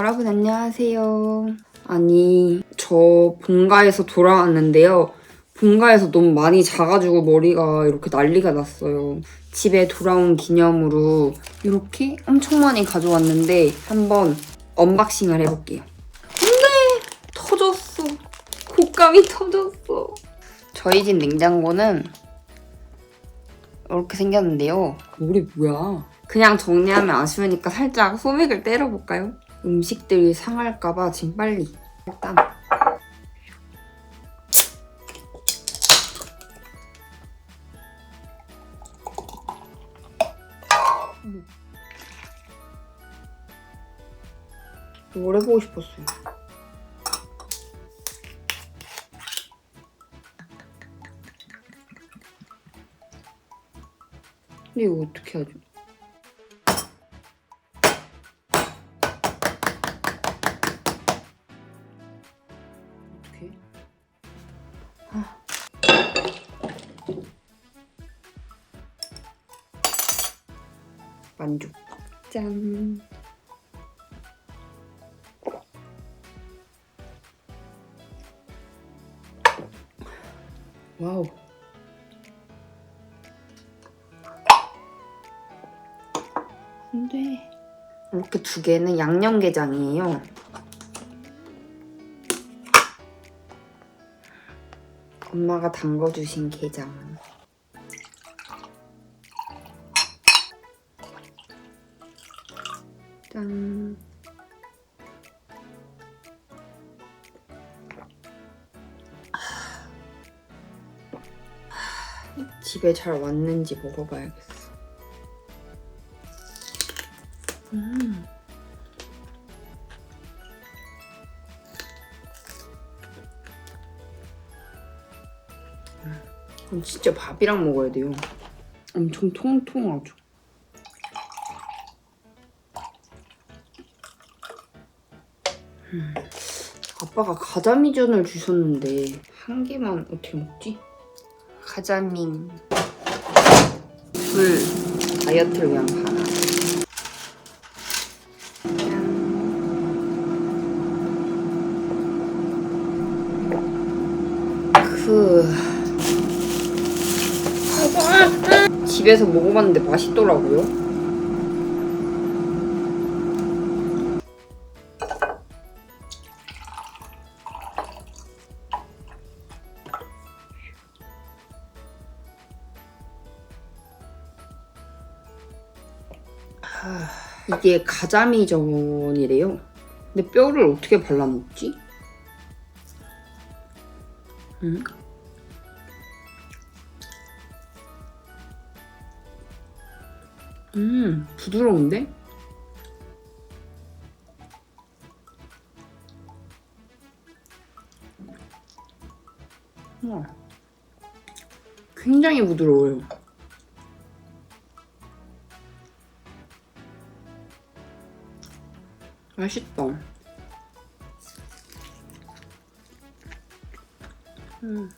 여러분 안녕하세요. 아니 저 본가에서 돌아왔는데요. 본가에서 너무 많이 자가지고 머리가 이렇게 난리가 났어요. 집에 돌아온 기념으로 이렇게 엄청 많이 가져왔는데 한번 언박싱을 해볼게요. 근데 터졌어. 곶감이 터졌어. 저희 집 냉장고는 이렇게 생겼는데요. 물이 뭐야? 그냥 정리하면 아쉬우니까 살짝 소맥을 때려볼까요? 음식들이 상할까봐 지금 빨리 일단 뭘 해보고 싶었어요. 근데 이거 어떻게 하죠? 만족. 짠. 와우. 근데 이렇게 두 개는 양념게장이에요. 엄마가 담궈주신 게장. 집에 잘 왔는지 먹어봐야겠어. 음. 그럼 진짜 밥이랑 먹어야 돼요. 엄청 통통하죠. 음. 아빠가 가자미전을 주셨는데 한 개만 어떻게 먹지? 가자미 불 다이어트를 위한 바나 그 집에서 먹어봤는데 맛있더라고요. 이게 가자미 전이래요. 근데 뼈를 어떻게 발라 먹지? 음? 음, 부드러운데? 우와. 굉장히 부드러워요. 맛있다. 음.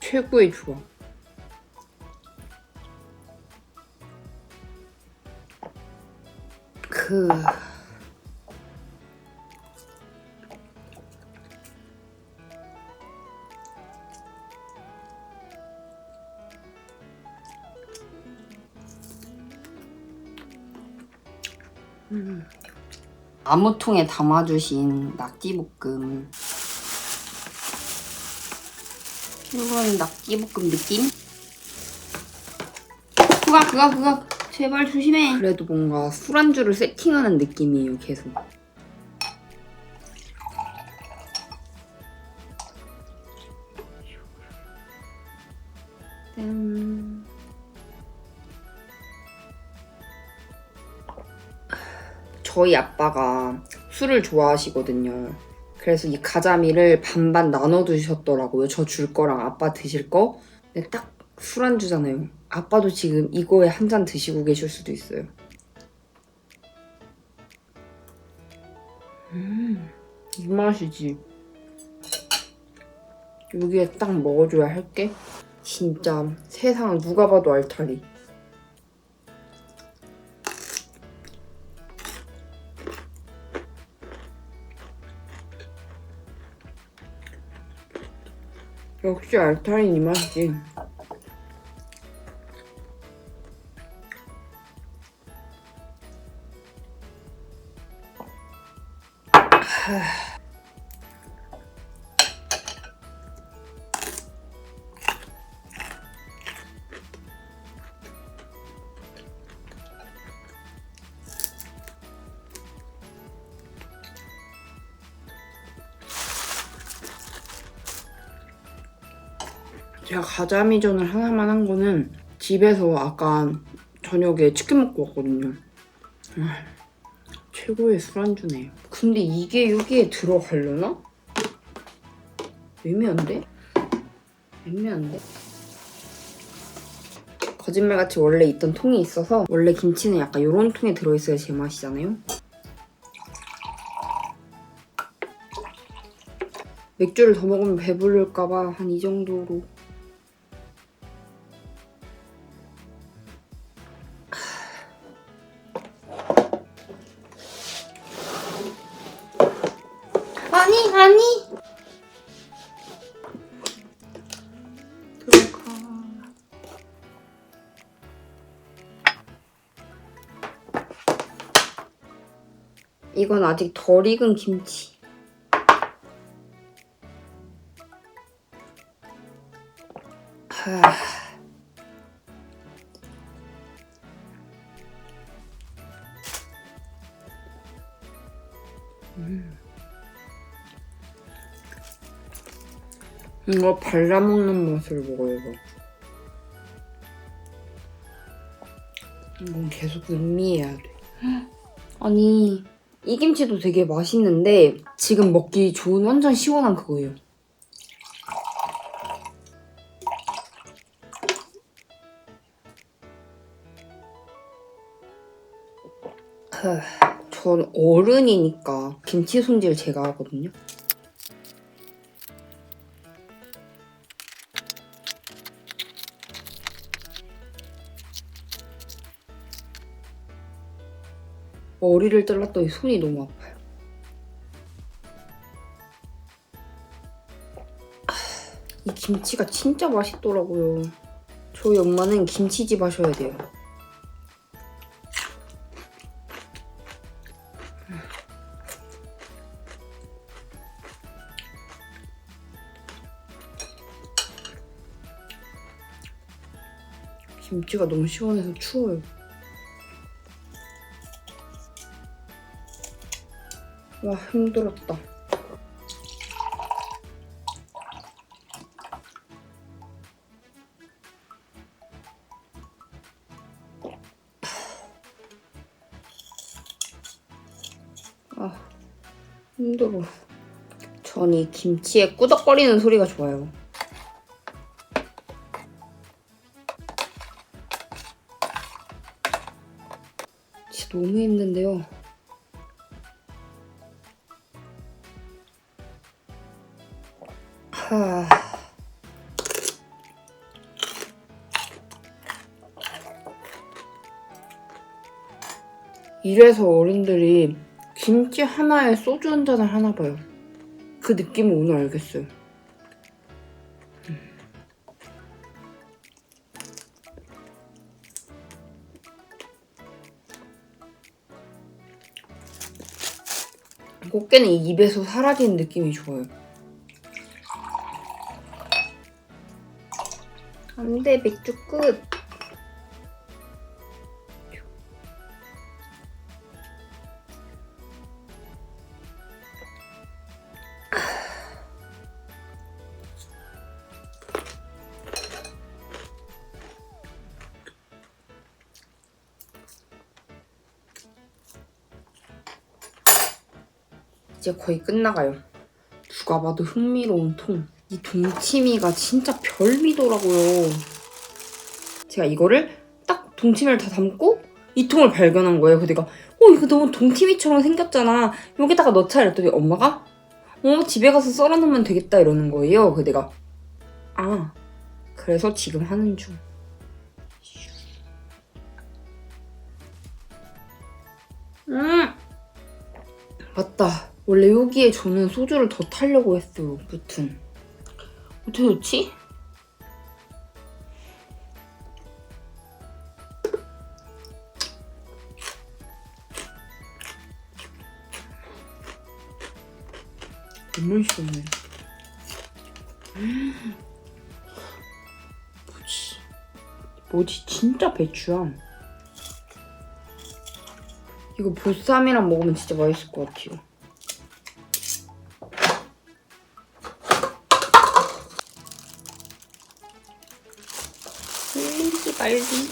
최고의 조합. 그 음. 나무통에 담아주신 낙지볶음 이건 낙지볶음 느낌? 그거 그거 그거 제발 조심해 그래도 뭔가 술안주를 세팅하는 느낌이에요 계속 짠 저희 아빠가 술을 좋아하시거든요. 그래서 이 가자미를 반반 나눠 두셨더라고요. 저 줄 거랑 아빠 드실 거. 근데 딱 술 안 주잖아요. 아빠도 지금 이거에 한 잔 드시고 계실 수도 있어요. 음, 이 맛이지. 여기에 딱 먹어줘야 할 게. 진짜 세상 누가 봐도 알타리. 역시 알타린 이 맛이지. 제가 가자미전을 하나만 한 거는 집에서 아까 저녁에 치킨 먹고 왔거든요. 아, 최고의 술안주네. 근데 이게 여기에 들어가려나? 애매한데? 애매한데? 거짓말같이 원래 있던 통이 있어서 원래 김치는 약간 이런 통에 들어있어야 제맛이잖아요. 맥주를 더 먹으면 배부를까봐 한 이 정도로 이건 아직 덜 익은 김치 하... 이거 발라먹는 맛을 먹어야죠. 이건 계속 음미해야 돼. 아니, 이 김치도 되게 맛있는데 지금 먹기 좋은 완전 시원한 그거예요. 하, 전 어른이니까 김치 손질 제가 하거든요. 머리를 잘랐더니 손이 너무 아파요. 아, 이 김치가 진짜 맛있더라고요. 저희 엄마는 김치집 하셔야 돼요. 김치가 너무 시원해서 추워요. 와 힘들었다. 아 힘들어. 전 이 김치에 꾸덕거리는 소리가 좋아요. 너무 힘든데요. 이래서 어른들이 김치 하나에 소주 한 잔을 하나 봐요. 그 느낌을 오늘 알겠어요. 꽃게는 이 입에서 사라지는 느낌이 좋아요. 안 돼 맥주 끝. 이제 거의 끝나가요. 누가 봐도 흥미로운 통. 이 동치미가 진짜 별미더라고요. 제가 이거를 딱 동치미를 다 담고 이 통을 발견한 거예요. 그래서 내가 어 이거 너무 동치미처럼 생겼잖아. 여기다가 넣자 이랬더니 엄마가 어 집에 가서 썰어 놓으면 되겠다 이러는 거예요. 그래서 내가 아 그래서 지금 하는 중. 음 맞다. 원래 여기에 저는 소주를 더 타려고 했어요. 무튼 어떻게 넣지? 너무 시원해. 뭐지? 뭐지? 진짜 배추야. 이거 보쌈이랑 먹으면 진짜 맛있을 것 같아요. 말기.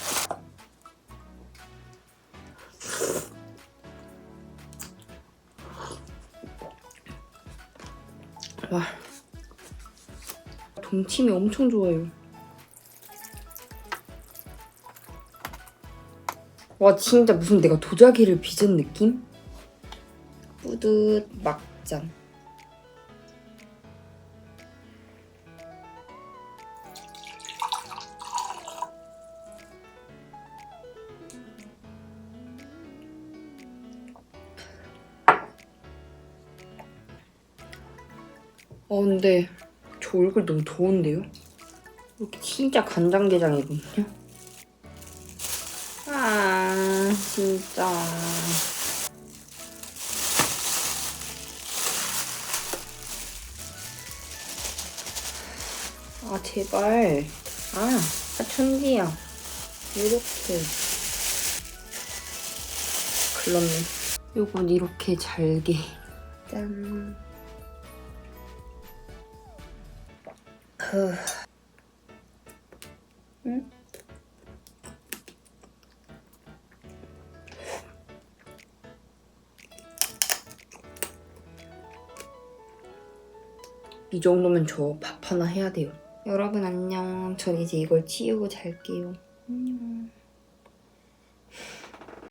와. 동치미 엄청 좋아요. 와 진짜 무슨 내가 도자기를 빚은 느낌? 뿌듯 막잔. 어 근데 저 얼굴 너무 더운데요? 이렇게 진짜 간장게장이거든요. 아 진짜. 아 제발. 아, 아 천지야. 이렇게. 글렀네. 요건 이렇게 잘게. 짠. 그. 응? 이 정도면 저 밥 하나 해야 돼요. 여러분 안녕. 전 이제 이걸 치우고 잘게요.